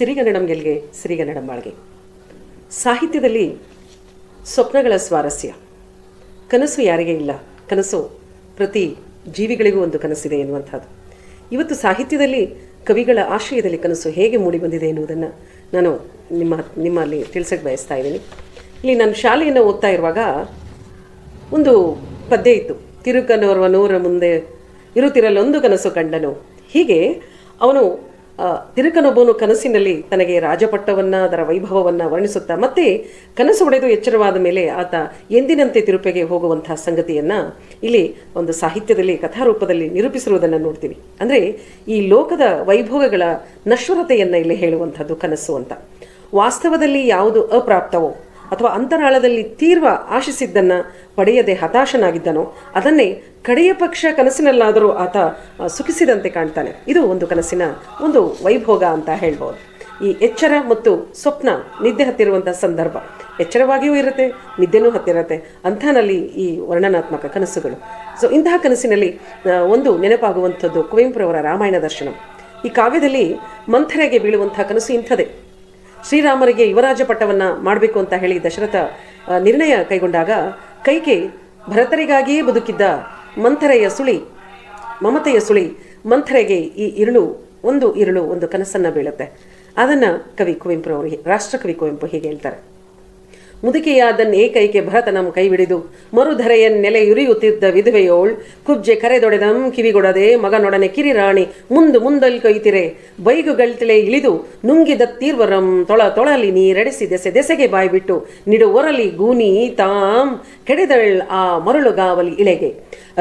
ಸಿರಿಗನ್ನಡಂ ಗೆಲ್ಗೆ ಸಿರಿಗನ್ನಡಂ ಬಾಳ್ಗೆ ಸಾಹಿತ್ಯದಲ್ಲಿ ಸ್ವಪ್ನಗಳ ಸ್ವಾರಸ್ಯ. ಕನಸು ಯಾರಿಗೆ ಇಲ್ಲ? ಕನಸು ಪ್ರತಿ ಜೀವಿಗಳಿಗೂ ಒಂದು ಕನಸಿದೆ ಎನ್ನುವಂಥದ್ದು. ಇವತ್ತು ಸಾಹಿತ್ಯದಲ್ಲಿ, ಕವಿಗಳ ಆಶ್ರಯದಲ್ಲಿ ಕನಸು ಹೇಗೆ ಮೂಡಿಬಂದಿದೆ ಎನ್ನುವುದನ್ನು ನಾನು ನಿಮ್ಮ ನಿಮ್ಮಲ್ಲಿ ತಿಳಿಸಕ್ಕೆ ಬಯಸ್ತಾ ಇದ್ದೀನಿ. ಇಲ್ಲಿ ನಾನು ಶಾಲೆಯನ್ನು ಓದ್ತಾ ಇರುವಾಗ ಒಂದು ಪದ್ಯ ಇತ್ತು. ತಿರುಕನೋರ್ವ ನೂರ ಮುಂದೆ ಇರುತ್ತಿರಲ್ಲೊಂದು ಕನಸು ಕಂಡನು. ಹೀಗೆ ಅವನು ತಿರುಕನೊಬ್ಬನು ಕನಸಿನಲ್ಲಿ ತನಗೆ ರಾಜಪಟ್ಟವನ್ನು, ಅದರ ವೈಭವವನ್ನು ವರ್ಣಿಸುತ್ತಾ, ಮತ್ತೆ ಕನಸು ಒಡೆದು ಎಚ್ಚರವಾದ ಮೇಲೆ ಆತ ಎಂದಿನಂತೆ ತಿರುಪೆಗೆ ಹೋಗುವಂತಹ ಸಂಗತಿಯನ್ನು ಇಲ್ಲಿ ಒಂದು ಸಾಹಿತ್ಯದಲ್ಲಿ, ಕಥಾರೂಪದಲ್ಲಿ ನಿರೂಪಿಸಿರುವುದನ್ನು ನೋಡ್ತೀವಿ. ಅಂದರೆ ಈ ಲೋಕದ ವೈಭೋಗಗಳ ನಶ್ವರತೆಯನ್ನು ಇಲ್ಲಿ ಹೇಳುವಂಥದ್ದು ಕನಸು ಅಂತ. ವಾಸ್ತವದಲ್ಲಿ ಯಾವುದು ಅಪ್ರಾಪ್ತವೋ ಅಥವಾ ಅಂತರಾಳದಲ್ಲಿ ತೀರ್ವ ಆಶಿಸಿದ್ದನ್ನು ಪಡೆಯದೆ ಹತಾಶನಾಗಿದ್ದನೋ, ಅದನ್ನೇ ಕಡೆಯ ಪಕ್ಷ ಕನಸಿನಲ್ಲಾದರೂ ಆತ ಸುಖಿಸಿದಂತೆ ಕಾಣ್ತಾನೆ. ಇದು ಒಂದು ಕನಸಿನ ಒಂದು ವೈಭೋಗ ಅಂತ ಹೇಳ್ಬೋದು. ಈ ಎಚ್ಚರ ಮತ್ತು ಸ್ವಪ್ನ ನಿದ್ದೆ ಹತ್ತಿರುವಂಥ ಸಂದರ್ಭ. ಎಚ್ಚರವಾಗಿಯೂ ಇರುತ್ತೆ, ನಿದ್ದೆನೂ ಹತ್ತಿರತ್ತೆ. ಅಂಥನಲ್ಲಿ ಈ ವರ್ಣನಾತ್ಮಕ ಕನಸುಗಳು. ಸೊ ಇಂತಹ ಕನಸಿನಲ್ಲಿ ಒಂದು ನೆನಪಾಗುವಂಥದ್ದು ಕುವೆಂಪುರವರ ರಾಮಾಯಣ ದರ್ಶನಂ. ಈ ಕಾವ್ಯದಲ್ಲಿ ಮಂಥರೆಗೆ ಬೀಳುವಂಥ ಕನಸು ಇಂಥದೇ ಶ್ರೀರಾಮರಿಗೆ ಯುವರಾಜ ಪಟ್ಟವನ್ನು ಮಾಡಬೇಕು ಅಂತ ಹೇಳಿ ದಶರಥ ನಿರ್ಣಯ ಕೈಗೊಂಡಾಗ ಕೈಗೆ ಭರತರಿಗಾಗಿಯೇ ಬದುಕಿದ್ದ ಮಂಥರೆಯ ಸುಳಿ, ಮಮತೆಯ ಸುಳಿ, ಮಂಥರೆಗೆ ಈ ಇರುಳು, ಒಂದು ಇರುಳು, ಒಂದು ಕನಸನ್ನು ಬೀಳುತ್ತೆ. ಅದನ್ನು ಕವಿ ಕುವೆಂಪು ಅವರು ರಾಷ್ಟ್ರಕವಿ ಕುವೆಂಪು ಹೀಗೆ ಹೇಳ್ತಾರೆ. ಮುದುಕೆಯಾದನ್ ಏಕೈಕೆ ಭರತನಂ ಕೈಬಿಡಿದು ಮರುಧರೆಯನ್ನೆಲೆಯುರಿಯುತ್ತಿದ್ದ ನೆಲೆ ಯುರಿಯುತ್ತಿದ್ದ ವಿಧವೆಯೋಳ್, ಕುಬ್ಜೆ ಕರೆದೊಡೆದಂ ಕಿವಿಗೊಡದೆ ಮಗನೊಡನೆ ಕಿರಿರಾಣಿ ಮುಂದು ಮುಂದಲ್ ಕೈತಿರೆ ಬೈಗುಗಳ್ತಿಳೆ ಇಳಿದು ನುಂಗಿದ ತೀರ್ವರಂ ತೊಳ ತೊಳಲಿ ನೀರೆಡೆಸಿ ದೆಸೆ ದೆಸೆಗೆ ಬಾಯ್ಬಿಟ್ಟು, ನಿಡು ಒರಲಿ ಗೂನಿ ತಾಂ, ಕೆಡೆದಳ್ ಆ ಮರಳುಗಾವಲಿ ಇಳೆಗೆ.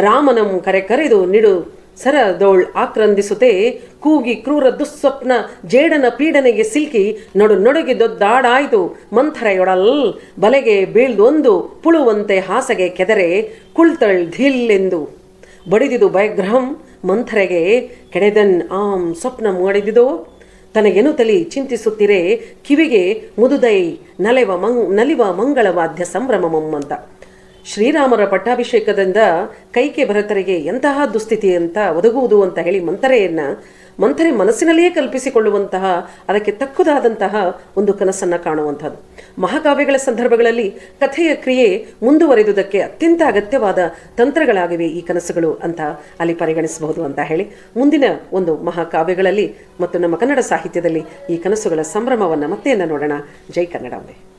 ರಾಮನಂ ಕರೆ ಕರೆದು ನಿಡು ಸರದೋಳ್ ಆಕ್ರಂದಿಸುತ್ತೆ. ಕೂಗಿ ಕ್ರೂರ ದುಸ್ವಪ್ನ ಜೇಡನ ಪೀಡನೆಗೆ ಸಿಲ್ಕಿ ನಡು ನಡುಗಿದೊದ್ದಾಡಾಯ್ತು ಮಂಥರೆಯೊಡಲ್ ಬಲೆಗೆ ಬೀಳ್ದೊಂದು ಪುಳುವಂತೆ ಹಾಸಗೆ ಕೆದರೆ ಕುಳ್ತಳ್ ಧಿಲ್ಲೆಂದು. ಬಡಿದಿದು ಭಯಗ್ರಹಂ ಮಂಥರೆಗೆ ಕೆಡೆದನ್ ಆಂ ಸ್ವಪ್ನ ಮಾಡಿದಿದೋ? ತನಗೆನುತಲಿ ಚಿಂತಿಸುತ್ತಿರೇ ಕಿವಿಗೆ ಮುದುದೈ ನಲೆವ ಮಂಗ್, ನಲಿವ ಮಂಗಳವಾದ್ಯ ಸಂಭ್ರಮಮಂ ಅಂತ. ಶ್ರೀರಾಮರ ಪಟ್ಟಾಭಿಷೇಕದಿಂದ ಕೈಕೆ ಭರತರಿಗೆ ಎಂತಹ ದುಸ್ಥಿತಿ ಅಂತ ಒದಗುವುದು ಅಂತ ಹೇಳಿ ಮಂಥರೆಯನ್ನ ಮಂಥರೆ ಮನಸ್ಸಿನಲ್ಲಿಯೇ ಕಲ್ಪಿಸಿಕೊಳ್ಳುವಂತಹ, ಅದಕ್ಕೆ ತಕ್ಕುದಾದಂತಹ ಒಂದು ಕನಸನ್ನು ಕಾಣುವಂಥದ್ದು. ಮಹಾಕಾವ್ಯಗಳ ಸಂದರ್ಭಗಳಲ್ಲಿ ಕಥೆಯ ಕ್ರಿಯೆ ಮುಂದುವರೆದುದಕ್ಕೆ ಅತ್ಯಂತ ಅಗತ್ಯವಾದ ತಂತ್ರಗಳಾಗಿವೆ ಈ ಕನಸುಗಳು ಅಂತ ಅಲ್ಲಿ ಪರಿಗಣಿಸಬಹುದು ಅಂತ ಹೇಳಿ ಮುಂದಿನ ಒಂದು ಮಹಾಕಾವ್ಯಗಳಲ್ಲಿ ಮತ್ತು ನಮ್ಮ ಕನ್ನಡ ಸಾಹಿತ್ಯದಲ್ಲಿ ಈ ಕನಸುಗಳ ಸಂಭ್ರಮವನ್ನು ಮತ್ತೆಯನ್ನು ನೋಡೋಣ. ಜೈ ಕನ್ನಡಾಂಬೆ